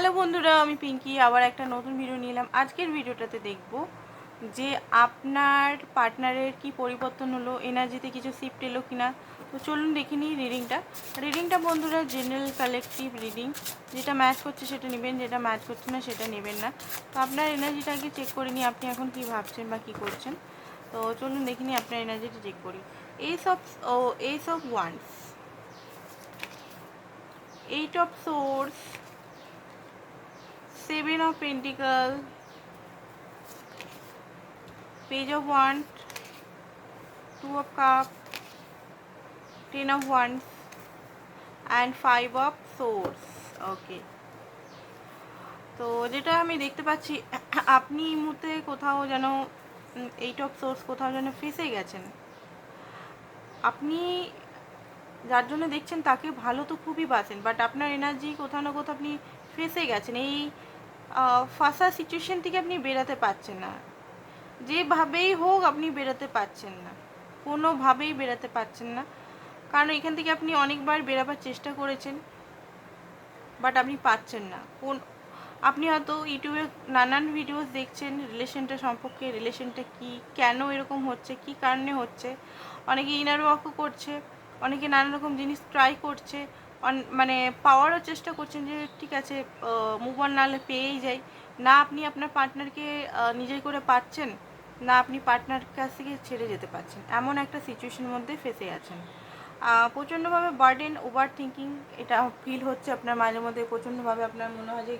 Hello বন্ধুরা, আমি পিঙ্কি, আবার একটা নতুন ভিডিও নিলাম আজকের ভিডিওটাতে দেখব যে আপনার পার্টনারের কি পরিবর্তন হলো এনার্জিতে কিছু শিফট এলো কিনা। তো চলুন দেখে নিই রিডিংটা রিডিংটা বন্ধুরা জেনারেল কালেকটিভ রিডিং যেটা ম্যাচ করছে সেটা নেবেন, যেটা ম্যাচ করছে না সেটা নেবেন না। তো আপনার এনার্জিটাকে চেক করে নিই, আপনি এখন কি ভাবছেন বা কি করছেন। তো চলুন দেখে নিই আপনার এনার্জিটা চেক করি। Ace of O ace of wands eight of swords seven of pentacle page of wands. Two of cup ten of wands. And five of swords. Okay. তো যেটা আমি দেখতে পাচ্ছি, আপনি এই মুহূর্তে কোথাও যেন এইট অফ সোর্স কোথাও যেন ফেসে গেছেন। আপনি যার জন্য দেখছেন তাকে ভালো তো খুবই বাসেন বাট আপনার এনার্জি কোথাও না কোথাও আপনি ফেসে গেছেন। এই ফাঁসা সিচুয়েশন থেকে আপনি বেরোতে পারছেন না। যেভাবেই হোক আপনি বেরোতে পারছেন না। কোনোভাবেই বেরোতে পারছেন না। কারণ এখান থেকে আপনি অনেকবার বেরোবার চেষ্টা করেছেন বাট আপনি পাচ্ছেন না। কোন, আপনি হয়তো ইউটিউবে নানান ভিডিওস দেখছেন রিলেশনটা সম্পর্কে রিলেশনটা কি, কেন এরকম হচ্ছে, কি কারণে হচ্ছে? অনেকে ইনার ওয়ার্কও করছে, অনেকে নানা রকম জিনিস ট্রাই করছে মানে পাওয়ারও চেষ্টা করছেন যে ঠিক আছে মুভ অন নাহলে পেয়েই যাই। না আপনি আপনার পার্টনারকে নিজেই করে পাচ্ছেন, না আপনি পার্টনার কাছ থেকে ছেড়ে যেতে পারছেন এমন একটা সিচুয়েশনের মধ্যে ফেসে আছেন। প্রচণ্ডভাবে বার্ডেন ওভার থিঙ্কিং এটা ফিল হচ্ছে আপনার মাঝে মধ্যে প্রচণ্ডভাবে আপনার মনে হয় যে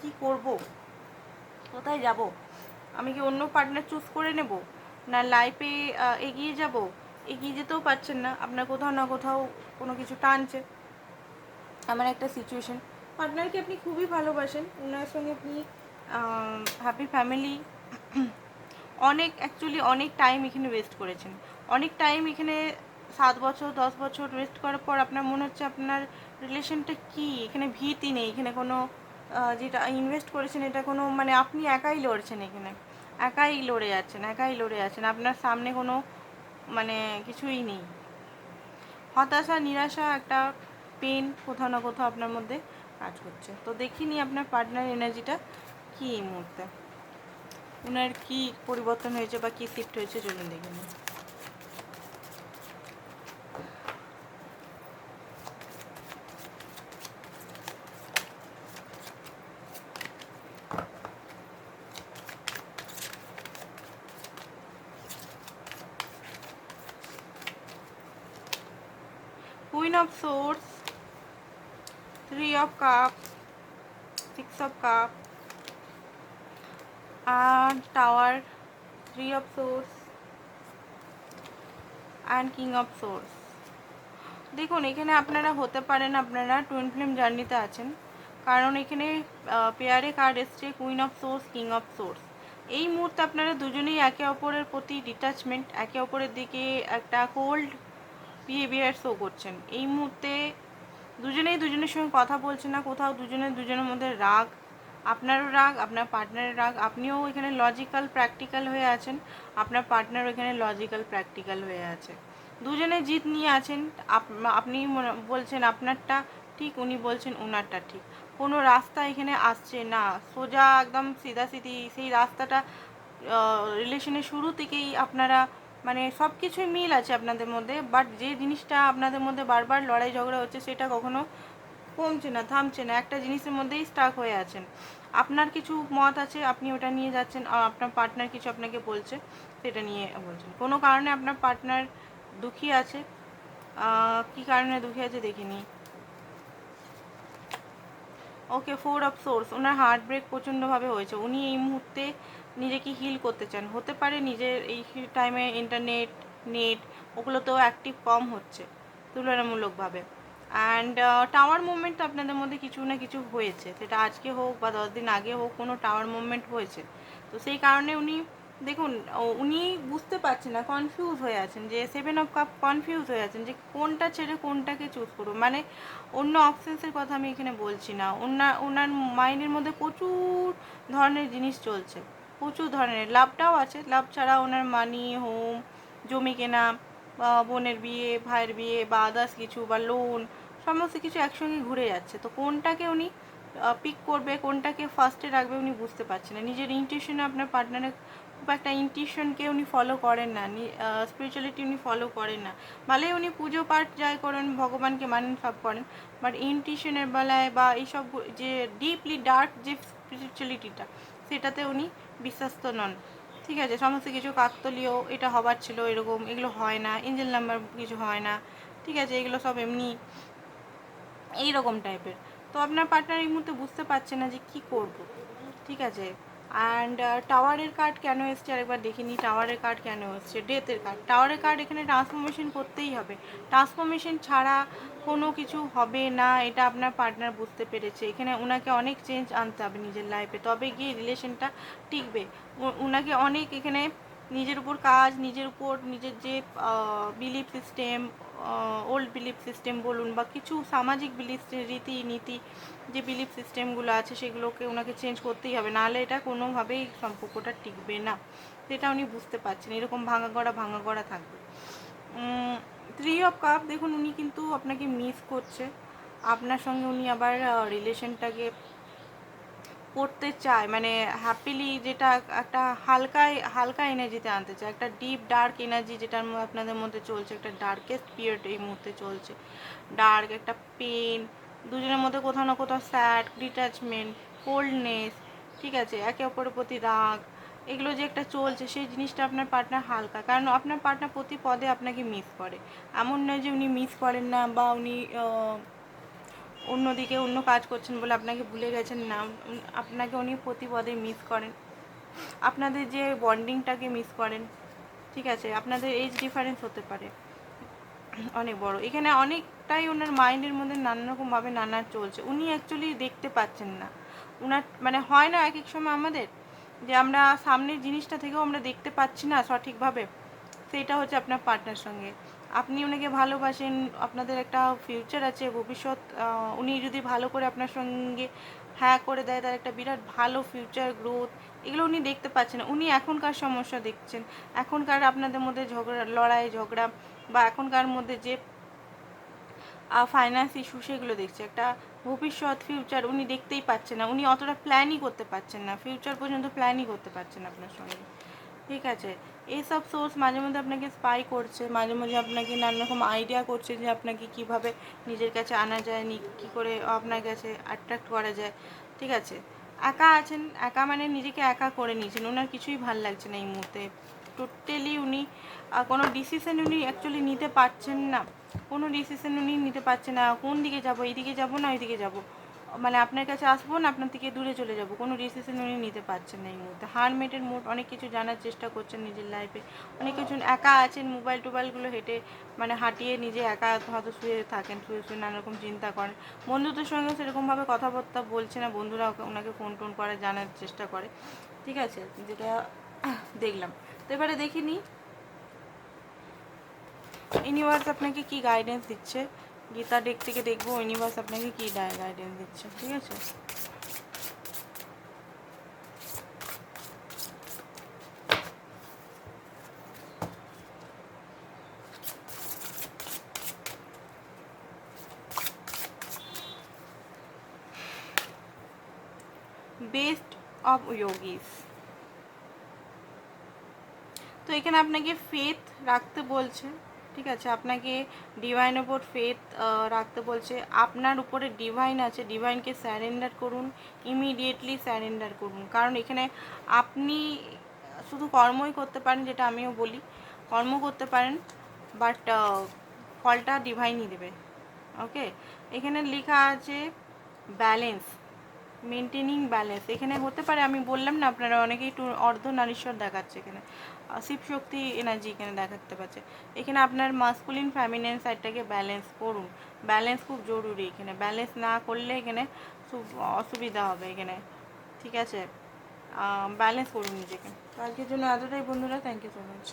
কী করব? কোথায় যাব? আমি কি অন্য পার্টনার চুজ করে নেব? না লাইফে এগিয়ে যাব? এগিয়ে যেতেও পারছেন না। আপনার কোথাও না কোথাও কোনো কিছু টানছে। এমন একটা সিচুয়েশন পার্টনারকে আপনি খুবই ভালোবাসেন। ওনার সঙ্গে আপনি হ্যাপি ফ্যামিলি অনেক অ্যাকচুয়ালি অনেক টাইম এখানে ওয়েস্ট করেছেন। অনেক টাইম এখানে সাত বছর, দশ বছর ওয়েস্ট করার পর আপনার মনে হচ্ছে আপনার রিলেশনটা কি? এখানে ভীতি নেই, এখানে কোনো যেটা ইনভেস্ট করেছেন এটা কোনো মানে আপনি একাই লড়ছেন এখানে। একাই লড়ে যাচ্ছেন, একাই লড়ে যাচ্ছেন। আপনার সামনে কোনো মানে কিছুই নেই। হতাশা, নিরাশা একটা পেন কোথাও না কোথাও আপনার মধ্যে কাজ করছে। তো দেখিনি আপনার পার্টনার এনার্জিটা কী এই মুহূর্তে। ওনার কী পরিবর্তন হয়েছে বা কী শিফট হয়েছে চলুন দেখে নিন Queen of Swords, Three of Cups, Six of Cups, and Tower, Three of Swords, and King of Swords. দেখুন এখানে আপনারা হতে পারেন আপনারা টুয়েন ফিল্ম জার্নিতে আছেন। কারণ এখানে পেয়ারে কার্ড এসছে queen of swords king of swords এই মুহূর্তে আপনারা দুজনেই একে অপরের প্রতি ডিটাচমেন্ট একে অপরের দিকে একটা কোল্ড বিহেভিয়ার শো করছেন। এই মুহূর্তে দুজনেই দুজনের সঙ্গে কথা বলছে না কোথাও, দুজনের দুজনের মধ্যে রাগ। আপনারও রাগ, আপনার পার্টনারের রাগ। আপনিও এখানে লজিক্যাল প্র্যাকটিক্যাল হয়ে আছেন। আপনার পার্টনার এখানে লজিক্যাল প্র্যাকটিক্যাল হয়ে আছে। দুজনে জিত নিয়ে আছেন। আপনি বলছেন আপনারটা ঠিক, উনি বলছেন ওনারটা ঠিক। কোনো রাস্তা এখানে আসছে না। সোজা একদম সিধাসিধি, সেই রাস্তাটা রিলেশনের শুরু থেকেই আপনারা মানে সব কিছুই মিল আছে আপনাদের মধ্যে বাট যে জিনিসটা আপনাদের মধ্যে বারবার লড়াই ঝগড়া হচ্ছে সেটা কখনো কমছে না, থামছে না, একটা জিনিসের মধ্যেই স্টাক হয়ে আছেন। আপনার কিছু মত আছে, আপনি ওটা নিয়ে যাচ্ছেন আর আপনার পার্টনার কিছু আপনাকে বলছে, সেটা নিয়ে বলছেন। কোনো কারণে আপনার পার্টনার দুঃখী আছে? কি কারণে দুঃখী আছে দেখিনি। ওকে ফোর অফ সোর্স ওনার হার্ট ব্রেক প্রচণ্ডভাবে হয়েছে। উনি এই মুহূর্তে নিজেকে হিল করতে চান। হতে পারে নিজের এই টাইমে ইন্টারনেট নেট ওগুলোতেও অ্যাক্টিভ কম হচ্ছে, তুলনামূলকভাবে। অ্যান্ড টাওয়ার মুভমেন্ট আপনাদের মধ্যে কিছু না কিছু হয়েছে। সেটা আজকে হোক বা দশ দিন আগে হোক কোনো টাওয়ার মুভমেন্ট হয়েছে। তো সেই কারণে উনি, দেখুন উনি বুঝতে পারছেন না কনফিউজ হয়ে আছেন যে সেভেন অফ কাপ কনফিউজ হয়ে আছেন যে কোনটা ছেড়ে কোনটাকে চুজ করব মানে অন্য অপশানসের কথা আমি এখানে বলছি না। ওনার ওনার মাইন্ডের মধ্যে প্রচুর ধরনের জিনিস চলছে। প্রচুর ধরনের। লাভটাও আছে। লাভ ছাড়া ওনার মানি হোম জমি কেনা বোনের বিয়ে, ভাইয়ের বিয়ে, বা আদার্স কিছু, বা লোন সমস্ত কিছু একসঙ্গে ঘুরে যাচ্ছে। তো কোনটাকে উনি পিক করবে, কোনটাকে ফার্স্টে রাখবে উনি বুঝতে পারছেন না। নিজের ইনটিউশনে আপনার পার্টনারের খুব একটা ইনটিউশনকে উনি ফলো করেন না। স্পিরিচুয়ালিটি উনি ফলো করেন না। ভালে উনি পুজো পাঠ যাই করেন, ভগবানকে মানেন, সব করেন। বাট ইনটিউশনের বেলায় বা এইসব যে ডিপলি ডার্ক যে স্পিরিচুয়ালিটিটা সেটাতে উনি বিশ্বস্ত নন। ঠিক আছে, সমস্ত কিছু কাকতলীয়, এটা হবার ছিল এরকম, এগুলো হয় না ইঞ্জেল নাম্বার কিছু হয় না, ঠিক আছে, এগুলো সব এমনি এইরকম টাইপের তো আপনার পার্টনার এই মুহূর্তে বুঝতে পারছে না যে কি করব, ঠিক আছে? অ্যান্ড টাওয়ারের কার্ড কেন এসছে আরেকবার দেখে নিই টাওয়ারের কার্ড কেন এসছে? ডেথের কার্ড টাওয়ারের কার্ড এখানে ট্রান্সফরমেশন করতেই হবে। ট্রান্সফরমেশন ছাড়া কোনো কিছু হবে না, এটা আপনার পার্টনার বুঝতে পেরেছে। এখানে ওনাকে অনেক চেঞ্জ আনতে হবে নিজের লাইফে তবে গিয়ে রিলেশনটা টিকবে। ওনাকে অনেক এখানে নিজের উপর কাজ, নিজের উপর নিজের যে belief system old belief system বলুন বা কিছু সামাজিক বিলিফ রীতি নীতি যে বিলিফ সিস্টেমগুলো আছে সেগুলোকে ওনাকে চেঞ্জ করতেই হবে। নাহলে এটা কোনোভাবেই সম্পর্কটা টিকবে না। সেটা উনি বুঝতে পারছেন। এরকম ভাঙা গড়া ভাঙা গড়া থাকবে। থ্রি অফ কাপ দেখুন, উনি কিন্তু আপনাকে মিস করছে। আপনার সঙ্গে উনি আবার রিলেশনটাকে করতে চায় মানে হ্যাপিলি যেটা একটা হালকায়, হালকা এনার্জিতে আনতে চায়, একটা ডিপ ডার্ক এনার্জি যেটার আপনাদের মধ্যে চলছে, একটা ডার্কেস্ট পিরিয়ড এই মুহূর্তে চলছে। ডার্ক একটা পেন দুজনের মধ্যে কোথাও না কোথাও স্যাড ডিট্যাচমেন্ট কোল্ডনেস ঠিক আছে, একে অপরের প্রতি রাগ, এগুলো যে একটা চলছে, সেই জিনিসটা আপনার পার্টনার হালকা, কারণ আপনার পার্টনার প্রতি পদে আপনাকে মিস করে। এমন নয় যে উনি মিস করেন না বা উনি অন্যদিকে অন্য কাজ করছেন বলে আপনাকে ভুলে গেছেন না আপনাকে উনি প্রতি পদে মিস করেন। আপনাদের যে বন্ডিংটাকে মিস করেন, ঠিক আছে? আপনাদের এজ ডিফারেন্স হতে পারে। অনেক বড়। এখানে অনেকটাই ওনার মাইন্ডের মধ্যে নানা রকমভাবে নানা চলছে। উনি অ্যাকচুয়ালি দেখতে পাচ্ছেন না। ওনার মানে হয় না এক এক সময় আমাদের, যে আমরা সামনের জিনিসটা থেকেও আমরা দেখতে পাচ্ছি না সঠিকভাবে। সেটা হচ্ছে আপনার পার্টনার সঙ্গে। আপনি ওনাকে ভালোবাসেন, আপনাদের একটা ফিউচার আছে, ভবিষ্যৎ উনি যদি ভালো করে আপনার সঙ্গে হ্যাঁ করে দেয়, তার একটা বিরাট ভালো ফিউচার গ্রোথ এগুলো উনি দেখতে পাচ্ছেন। উনি এখনকার সমস্যা দেখছেন। এখনকার আপনাদের মধ্যে ঝগড়া, লড়াই, ঝগড়া বা এখনকার মধ্যে যে ফাইন্যান্স ইস্যু সেগুলো দেখছে। একটা ভবিষ্যৎ ফিউচার উনি দেখতেই পাচ্ছেন না। উনি অতটা প্ল্যানই করতে পারছেন না। ফিউচার পর্যন্ত প্ল্যানই করতে পারছেন আপনার সঙ্গে। ঠিক আছে? এইসব সোর্স মাঝে মধ্যে আপনাকে স্পাই করছে, মাঝে মাঝে আপনাকে নানা রকম আইডিয়া করছে যে আপনাকে কীভাবে নিজের কাছে আনা যায় নি কী করে আপনার কাছে অ্যাট্রাক্ট করা যায়। ঠিক আছে? একা আছেন, একা মানে নিজেকে একা করে নিয়েছেন, ওনার কিছুই ভালো লাগছে না এই মুহূর্তে। টোটালি উনি কোনো ডিসিশন উনি অ্যাকচুয়ালি নিতে পারছেন না। কোনো ডিসিশন উনি নিতে পারছেন না, কোন দিকে যাব, এইদিকে যাব না ওইদিকে যাব। মানে আপনার কাছে আসব না, আপনার থেকে দূরে চলে যাব। কোনো ডিসিশন উনি নিতে পারছেন না এই মুহূর্তে। হারমেটের মুড অনেক কিছু জানার চেষ্টা করছেন নিজের লাইফে অনেক কিছু একা আছেন মোবাইল টোবাইলগুলো হেঁটে মানে হাঁটিয়ে নিজে একা হয়তো শুয়ে থাকেন, শুয়ে শুয়ে নানা রকম চিন্তা করেন। বন্ধুদের সঙ্গে সেরকমভাবে কথাবার্তা বলছে না, বন্ধুরা ওনাকে ফোন টোন করে, জানার চেষ্টা করে। ঠিক আছে? যেটা দেখলাম। তো এবারে দেখিনি ইউনিভার্স আপনাকে কি গাইডেন্স দিচ্ছে? গীতা ডেক থেকে দেখব ইউনিভার্স আপনাকে কি গাইডেন্স দিচ্ছে ঠিক আছে বেস্ট অফ ইয়োগিস তো এখানে আপনাকে ফেথ রাখতে বলছে ঠিক আছে? আপনাকে ডিভাইন ওপর ফেথ রাখতে বলছে। আপনার উপরে ডিভাইন আছে। ডিভাইনকে স্যারেন্ডার করুন ইমিডিয়েটলি স্যারেন্ডার করুন। কারণ এখানে আপনি শুধু কর্মই করতে পারেন, যেটা আমিও বলি। কর্ম করতে পারেন বাট ফলটা ডিভাইনই দেবে। ওকে এখানে লেখা আছে ব্যালেন্স মেনটেনিং ব্যালেন্স এখানে হতে পারে, আমি বললাম না, আপনারা অনেকেই একটু অর্ধ নারীশ্বর দেখাচ্ছে এখানে। শিব শক্তি এনার্জি এখানে দেখাতে পারছে এখানে আপনার মাস্কুলিন ফ্যামিলিন সাইডটাকে ব্যালেন্স করুন। ব্যালেন্স খুব জরুরি এখানে। ব্যালেন্স না করলে এখানে অসুবিধা হবে এখানে। ঠিক আছে? ব্যালেন্স করুন নিজেকে। তো আজকের জন্য এতটাই বন্ধুরা থ্যাংক ইউ সো মাচ